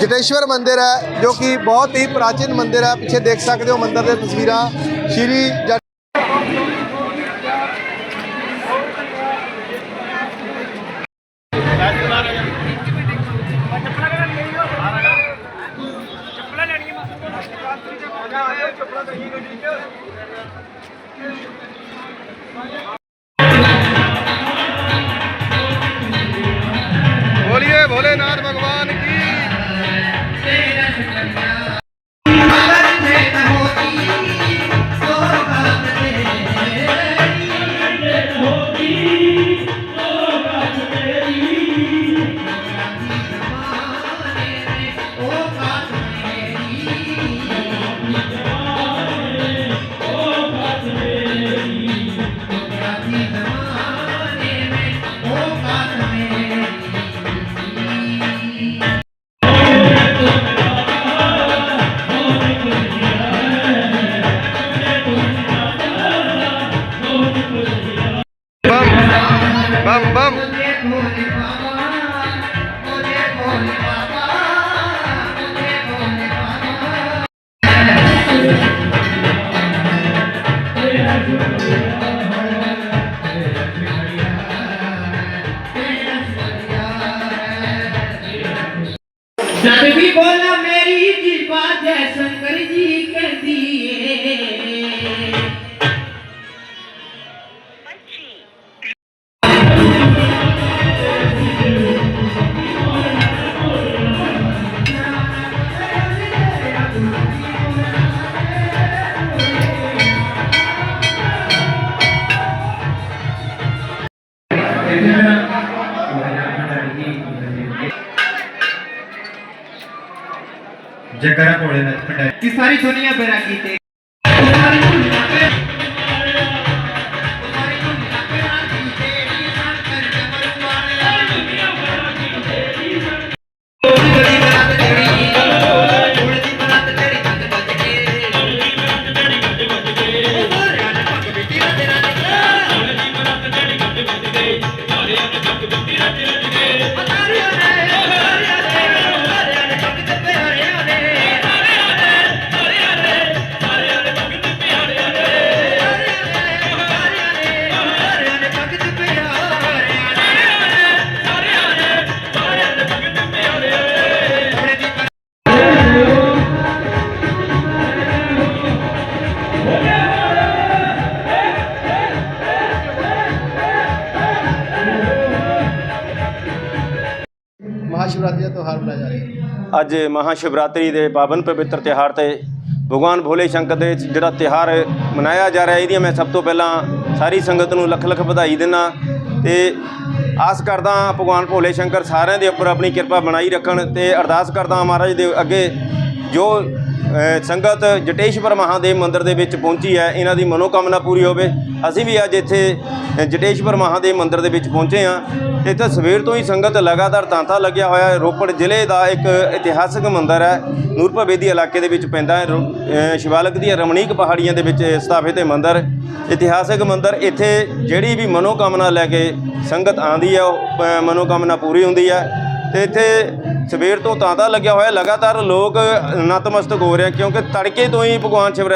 ਜਟੇਸ਼ਵਰ ਮੰਦਿਰ ਹੈ, ਜੋ ਕਿ ਬਹੁਤ ਹੀ ਪ੍ਰਾਚੀਨ ਮੰਦਿਰ ਹੈ। ਪਿੱਛੇ ਦੇਖ ਸਕਦੇ ਹੋ ਮੰਦਿਰ ਦੇ ਤਸਵੀਰਾਂ। ਸ਼੍ਰੀ Yes, ਜਗਰਾ ਕੋਲੇ ਦਾ ਖੰਡਾ ਕਿ ਸਾਰੀ ਦੁਨੀਆ ਬੈਰਾਗੀ ਤੇ ਮਹਾਸ਼ਿਵਰਾਤਰੀ ਦਾ ਤਿਉਹਾਰ ਮਨਾਇਆ ਜਾ ਰਿਹਾ ਹੈ। ਅੱਜ ਮਹਾਸ਼ਿਵਰਾਤਰੀ ਦੇ ਪਾਵਨ ਪਵਿੱਤਰ ਤਿਉਹਾਰ ਤੇ ਭਗਵਾਨ ਭੋਲੇ ਸ਼ੰਕਰ ਦੇ ਜਿਹੜਾ ਤਿਉਹਾਰ ਮਨਾਇਆ ਜਾ ਰਿਹਾ, ਇਹਦੀਆਂ ਮੈਂ ਸਭ ਤੋਂ ਪਹਿਲਾਂ ਸਾਰੀ ਸੰਗਤ ਨੂੰ ਲੱਖ ਲੱਖ ਵਧਾਈ ਦਿੰਦਾ ਤੇ ਆਸ ਕਰਦਾ ਭਗਵਾਨ ਭੋਲੇ ਸ਼ੰਕਰ ਸਾਰਿਆਂ ਦੇ ਉੱਪਰ ਆਪਣੀ ਕਿਰਪਾ ਬਣਾਈ ਰੱਖਣ ਤੇ ਅਰਦਾਸ ਕਰਦਾ ਮਹਾਰਾਜ ਦੇ ਅੱਗੇ ਜੋ ਸੰਗਤ ਜਟੇਸ਼ਵਰ ਮਹਾਦੇਵ ਮੰਦਿਰ ਦੇ ਵਿੱਚ ਪਹੁੰਚੀ ਹੈ। ਇਹਨਾਂ ਦੀ ਮਨੋਕਾਮਨਾ ਪੂਰੀ ਹੋਵੇ। ਅਸੀਂ ਵੀ ਅੱਜ ਇੱਥੇ ਜਟੇਸ਼ਵਰ ਮਹਾਦੇਵ ਮੰਦਿਰ ਦੇ ਵਿੱਚ ਪਹੁੰਚੇ ਹਾਂ। ਤੇ ਇੱਥੇ ਸਵੇਰ ਤੋਂ ਹੀ ਸੰਗਤ ਲਗਾਤਾਰ ਤਾਂਤਾ ਲੱਗਿਆ ਹੋਇਆ ਹੈ। ਰੋਪੜ ਜ਼ਿਲ੍ਹੇ ਦਾ ਇੱਕ ਇਤਿਹਾਸਕ ਮੰਦਿਰ ਹੈ। ਨੂਰਪੁਰ ਬੇਦੀ ਇਲਾਕੇ ਦੇ ਵਿੱਚ ਪੈਂਦਾ ਹੈ। ਰੋ- ਅ, ਸ਼ਿਵਾਲਿਕ ਦੀਆਂ ਰਮਣੀਕ ਪਹਾੜੀਆਂ ਦੇ ਵਿੱਚ ਸਥਾਪਿਤ ਇਹ ਮੰਦਿਰ। ਇਤਿਹਾਸਕ ਮੰਦਿਰ ਇੱਥੇ ਜਿਹੜੀ ਵੀ ਮਨੋਕਾਮਨਾ ਲੈ ਕੇ ਸੰਗਤ ਆਂਦੀ ਹੈ ਉਹ ਮਨੋਕਾਮਨਾ ਪੂਰੀ ਹੁੰਦੀ ਹੈ। ਤੇ ਇੱਥੇ ਸਵੇਰ ਤੋਂ ਤਾਂਤਾ ਲੱਗਿਆ ਹੋਇਆ ਲਗਾਤਾਰ ਲੋਕ ਨਤਮਸਤਕ ਹੋ ਰਹੇ ਆ ਕਿਉਂਕਿ ਤੜਕੇ ਤੋਂ ਹੀ ਭਗਵਾਨ ਸ਼ਿਵ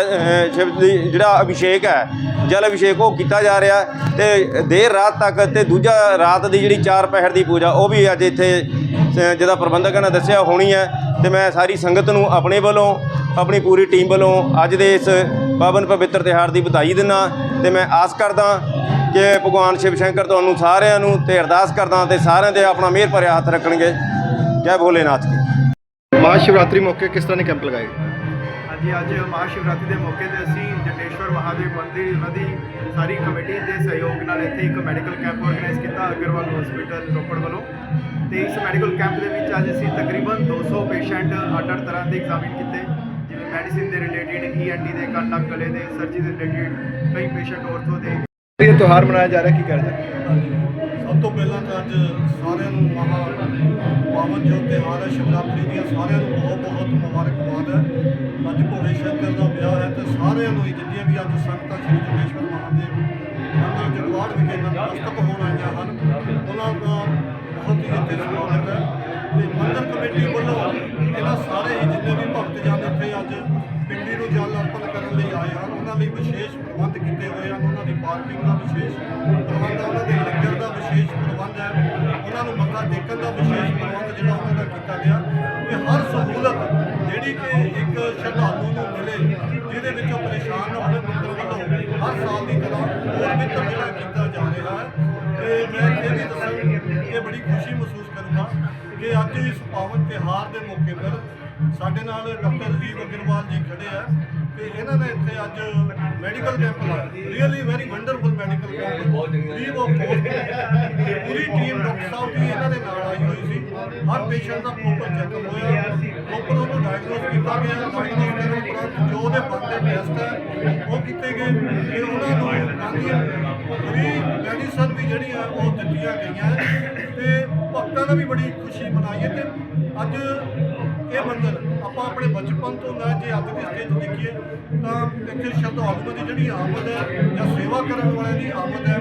ਸ਼ਿਵ ਦੀ ਜਿਹੜਾ ਅਭਿਸ਼ੇਕ ਹੈ ਜਲ ਅਭਿਸ਼ੇਕ ਉਹ ਕੀਤਾ ਜਾ ਰਿਹਾ ਹੈ ਤੇ ਦੇਰ ਰਾਤ ਤੱਕ ਤੇ ਦੂਜਾ ਰਾਤ ਦੀ ਜਿਹੜੀ ਚਾਰ ਪਹਿਰ ਦੀ ਪੂਜਾ ਉਹ ਵੀ ਅੱਜ ਇੱਥੇ ਅ, ਜਿਹਦਾ ਪ੍ਰਬੰਧਕਾਂ ਨੇ ਦੱਸਿਆ ਹੋਣੀ ਹੈ ਤੇ ਮੈਂ ਸਾਰੀ ਸੰਗਤ ਨੂੰ ਆਪਣੇ ਵੱਲੋਂ ਆਪਣੀ ਪੂਰੀ ਟੀਮ ਵੱਲੋਂ ਅੱਜ ਦੇ ਇਸ ਪਾਵਨ ਪਵਿੱਤਰ ਤਿਉਹਾਰ ਦੀ ਵਧਾਈ ਦਿੰਦਾ ਤੇ ਮੈਂ ਆਸ ਕਰਦਾ ਕਿ ਭਗਵਾਨ ਸ਼ਿਵ ਸ਼ੰਕਰ ਤੁਹਾਨੂੰ ਸਾਰਿਆਂ ਨੂੰ ਤੇ ਅਰਦਾਸ ਕਰਦਾ ਤੇ ਸਾਰਿਆਂ ਦੇ ਆਪਣਾ ਮਿਹਰ ਭਰਿਆ ਹੱਥ ਰੱਖਣਗੇ। ਜੈ ਭੋਲੇਨਾਥ ਕੀ ਮਹਾਸ਼ਿਵਰਾਤਰੀ ਮੌਕੇ ਕਿਸ ਤਰ੍ਹਾਂ ਦੇ ਕੈਂਪ ਲਗਾਏ? ਹਾਂਜੀ ਅੱਜ ਮਹਾਸ਼ਿਵਰਾਤਰੀ ਦੇ ਮੌਕੇ ਤੇ ਅਸੀਂ ਜਟੇਸ਼ਵਰ ਮਹਾਦੇਵ ਮੰਦਿਰ ਉਹਨਾਂ ਦੀ ਸਾਰੀ ਕਮੇਟੀ ਦੇ ਸਹਿਯੋਗ ਨਾਲ ਇੱਥੇ ਇੱਕ ਮੈਡੀਕਲ ਕੈਂਪ ਆਰਗੇਨਾਈਜ਼ ਕੀਤਾ ਅਗਰਵਾਲ ਹਸਪੀਟਲ ਰੋਪੜ ਵੱਲੋਂ। ਤੇ ਇਸ ਮੈਡੀਕਲ ਕੈਂਪ ਦੇ ਵਿੱਚ ਅੱਜ ਅਸੀਂ ਤਕਰੀਬਨ 200 ਪੇਸ਼ੈਂਟ ਅੱਡ-ਅੱਡ ਤਰ੍ਹਾਂ ਦੇ ਐਗਜ਼ਾਮਿਨ ਕੀਤੇ। ਜਿਵੇਂ ਮੈਡੀਸਿਨ ਦੇ ਰਿਲੇਟਡ ਈਐਨਟੀ ਦੇ ਕੰਨ ਨੱਕ ਗਲੇ ਦੇ ਸਰਜਰੀ ਦੇ ਰਿਲੇਟਡ ਕਈ ਪੇਸ਼ੈਂਟ ਔਰਥੋ ਦੇ ਵੀ ਇਹ ਤਿਉਹਾਰ ਮਨਾਇਆ ਜਾ ਰਿਹਾ, ਕੀ ਕਰ ਹਾਂਜੀ। ਸਭ ਤੋਂ ਪਹਿਲਾਂ ਤਾਂ ਅੱਜ ਸਾਰਿਆਂ ਨੂੰ ਮਹਾਂ ਪਾਵਨ ਜੋ ਤਿਉਹਾਰ ਹੈ, ਸ਼ਿਵਰਾਤਰੀ ਦੀਆਂ ਸਾਰਿਆਂ ਨੂੰ ਬਹੁਤ ਬਹੁਤ ਮੁਬਾਰਕਬਾਦ ਹੈ। ਅੱਜ ਭੋਲੇ ਸ਼ੰਕਰ ਦਾ ਵਿਆਹ ਹੈ ਤੇ ਸਾਰਿਆਂ ਨੂੰ ਹੀ ਜਿੰਨੀਆਂ ਵੀ ਅੱਜ ਸੰਗਤਾਂ ਸ਼੍ਰੀ ਜਗੇਸ਼ਵਰ ਮਹਾਦੇਵ ਮੰਦਰ ਜਗਵਾੜ ਵਿਖੇ ਨਤਮਸਤਕ ਹੋਣ ਆਈਆਂ ਹਨ, ਉਹਨਾਂ ਦਾ ਬਹੁਤ ਹੀ ਇੱਥੇ ਸਵਾਗਤ ਹੈ। ਤੇ ਮੰਦਰ ਕਮੇਟੀ ਵੱਲੋਂ ਇਹਨਾਂ ਸਾਰੇ ਹੀ ਜਿੰਨੇ ਵੀ ਭਗਤ ਜਨ ਇੱਥੇ ਅੱਜ ਪਿੰਡੀ ਨੂੰ ਜਲ ਅਰਪਣ ਕਰਨ ਲਈ ਆਏ ਹਨ, ਉਹਨਾਂ ਲਈ ਵਿਸ਼ੇਸ਼ ਪ੍ਰਬੰਧ ਪਾਰਕਿੰਗ ਦਾ ਵਿਸ਼ੇਸ਼ ਪ੍ਰਬੰਧ ਹੈ, ਉਹਨਾਂ ਦੇ ਲੰਗਰ ਦਾ ਵਿਸ਼ੇਸ਼ ਪ੍ਰਬੰਧ ਹੈ, ਉਹਨਾਂ ਨੂੰ ਮੱਥਾ ਟੇਕਣ ਦਾ ਵਿਸ਼ੇਸ਼ ਪ੍ਰਬੰਧ ਜਿਹੜਾ ਉਹਨਾਂ ਦਾ ਕੀਤਾ ਗਿਆ। ਤੇ ਹਰ ਸਹੂਲਤ ਜਿਹੜੀ ਕਿ ਇੱਕ ਸ਼ਰਧਾਲੂ ਨੂੰ ਮਿਲੇ, ਜਿਹਦੇ ਵਿੱਚੋਂ ਪਰੇਸ਼ਾਨ ਨਾ ਹੋਵੇ, ਮੰਦਰ ਵੱਲੋਂ ਹਰ ਸਾਲ ਦੀ ਤਰ੍ਹਾਂ ਹੋਰ ਬਿਹਤਰ ਜਿਹੜਾ ਕੀਤਾ ਜਾ ਰਿਹਾ ਹੈ। ਤੇ ਮੈਂ ਇਹ ਵੀ ਦੱਸਾਂ ਕਿ ਬੜੀ ਖੁਸ਼ੀ ਮਹਿਸੂਸ ਕਰੂੰਗਾ ਕਿ ਅੱਜ ਇਸ ਪਾਵਨ ਤਿਉਹਾਰ ਦੇ ਮੌਕੇ ਪਰ ਸਾਡੇ ਨਾਲ ਡਾਕਟਰ ਅਜੀਬ ਅਗਰਵਾਲ ਜੀ ਖੜੇ ਆ। ਤੇ ਇਹਨਾਂ ਨੇ ਇੱਥੇ ਅੱਜ ਮੈਡੀਕਲ ਕੈਂਪ ਲਾਇਆ। Really very wonderful medical camp free of cost Puri team doctor ਸਾਹਿਬ ਦੀ ਇਹਨਾਂ ਦੇ ਨਾਲ ਆਈ ਹੋਈ ਸੀ। ਹਰ ਪੇਸ਼ੈਂਟ ਦਾ ਪ੍ਰੋਪਰ ਚੈੱਕਅਪ ਹੋਇਆ। ਪ੍ਰੋਪਰ ਉਹਨੂੰ ਡਾਇਗਨੋਸ ਕੀਤਾ ਗਿਆ। ਡਾਇਗਨੋਸ ਕਰਨ ਉਪਰੰਤ ਜੋ ਉਹਦੇ ਬੰਦੇ ਟੈਸਟ ਹੈ ਉਹ ਕੀਤੇ ਗਏ। ਤੇ ਉਹਨਾਂ ਨੂੰ ਫ੍ਰੀ ਮੈਡੀਸਨ ਵੀ ਜਿਹੜੀ ਆ ਉਹ ਦਿੱਤੀਆਂ ਗਈਆਂ। ਤੇ ਭਗਤਾਂ ਨੇ ਵੀ ਬੜੀ ਖੁਸ਼ੀ ਮਨਾਈ ਹੈ ਤੇ ਅੱਜ ਇਹ ਮੰਦਰ ਆਪਾਂ ਆਪਣੇ ਬਚਪਨ ਤੋਂ ਲੈ ਜੇ ਅੱਜ ਦੀ ਸਟੇਜ ਦੇਖੀਏ ਤਾਂ ਇੱਥੇ ਸ਼ਰਧਾਲੂਆਂ ਦੀ ਜਿਹੜੀ ਆਮਦ ਹੈ ਜਾਂ ਸੇਵਾ ਕਰਨ ਵਾਲਿਆਂ ਦੀ ਆਮਦ ਹੈ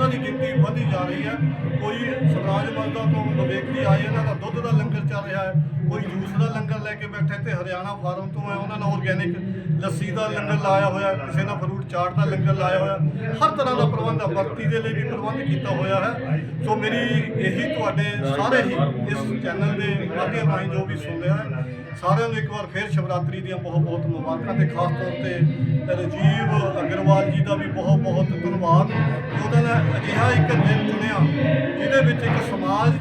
ਉਹਨਾਂ ਦੀ ਗਿਣਤੀ ਵਧੀ ਜਾ ਰਹੀ ਹੈ। ਕੋਈ ਸਵਰਾਜ ਮੰਦਾ ਤੋਂ ਵਿਵੇਕ ਆਏ, ਇਹਨਾਂ ਦਾ ਦੁੱਧ ਦਾ ਲੰਗਰ ਚੱਲ ਰਿਹਾ ਹੈ। ਕੋਈ ਜੂਸ ਦਾ ਲੰਗਰ ਲੈ ਕੇ ਬੈਠੇ ਤੇ ਹਰਿਆਣਾ ਫਾਰਮ ਤੋਂ ਹੈ ਉਹਨਾਂ ਨੇ ਆਰਗੈਨਿਕ ਲੱਸੀ ਦਾ ਲੰਗਰ ਲਾਇਆ ਹੋਇਆ ਕਿਸੇ ਨੇ ਫਰੂਟ ਚਾਟ ਦਾ ਲੰਗਰ ਲਾਇਆ ਹੋਇਆ ਹਰ ਤਰ੍ਹਾਂ ਦਾ ਪ੍ਰਬੰਧ ਹੈ ਵਰਤੀ ਦੇ ਲਈ ਵੀ ਪ੍ਰਬੰਧ ਕੀਤਾ ਹੋਇਆ ਹੈ। ਸੋ ਮੇਰੀ ਇਹੀ ਤੁਹਾਡੇ ਸਾਰੇ ਹੀ ਇਸ ਚੈਨਲ ਦੇ ਮਾਧਿਅਮ ਰਾਹੀਂ ਜੋ ਵੀ ਸੁਣ ਰਿਹਾ ਹੈ ਸਾਰਿਆਂ ਨੂੰ ਇੱਕ ਵਾਰ ਫੇਰ ਸ਼ਿਵਰਾਤਰੀ ਦੀਆਂ ਬਹੁਤ ਬਹੁਤ ਮੁਬਾਰਕਾਂ ਤੇ ਖਾਸ ਤੌਰ ਤੇ ਰਜੀਵ ਅਗਰਵਾਲ ਜੀ ਦਾ ਵੀ ਬਹੁਤ ਬਹੁਤ ਧੰਨਵਾਦ। ਕਿ ਉਹਨਾਂ ਨੇ ਅਜਿਹਾ ਇੱਕ ਦਿਨ ਚੁਣਿਆ, ਜਿਹਦੇ ਵਿੱਚ ਇੱਕ ਸਮਾਜ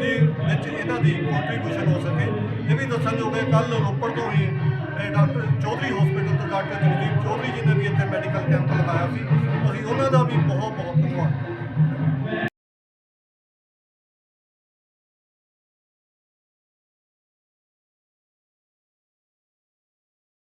ਦੇ ਵਿੱਚ ਇਹਨਾਂ ਦੀ ਕੰਟਰੀਬਿਊਸ਼ਨ ਹੋ ਸਕੇ। ਇਹ ਵੀ ਦੱਸਣਯੋਗ ਹੈ ਕੱਲ ਰੋਪੜ ਤੋਂ ਹੀ ਇਹ ਡਾਕਟਰ ਚੌਧਰੀ ਹਸਪੀਟਲ ਤੋਂ ਡਾਕਟਰ ਜਗਦੀਪ ਚੌਧਰੀ ਜੀ ਨੇ ਵੀ ਇੱਥੇ ਮੈਡੀਕਲ ਕੈਂਪ ਲਗਾਇਆ ਸੀ। ਅਸੀਂ ਉਹਨਾਂ ਦਾ ਵੀ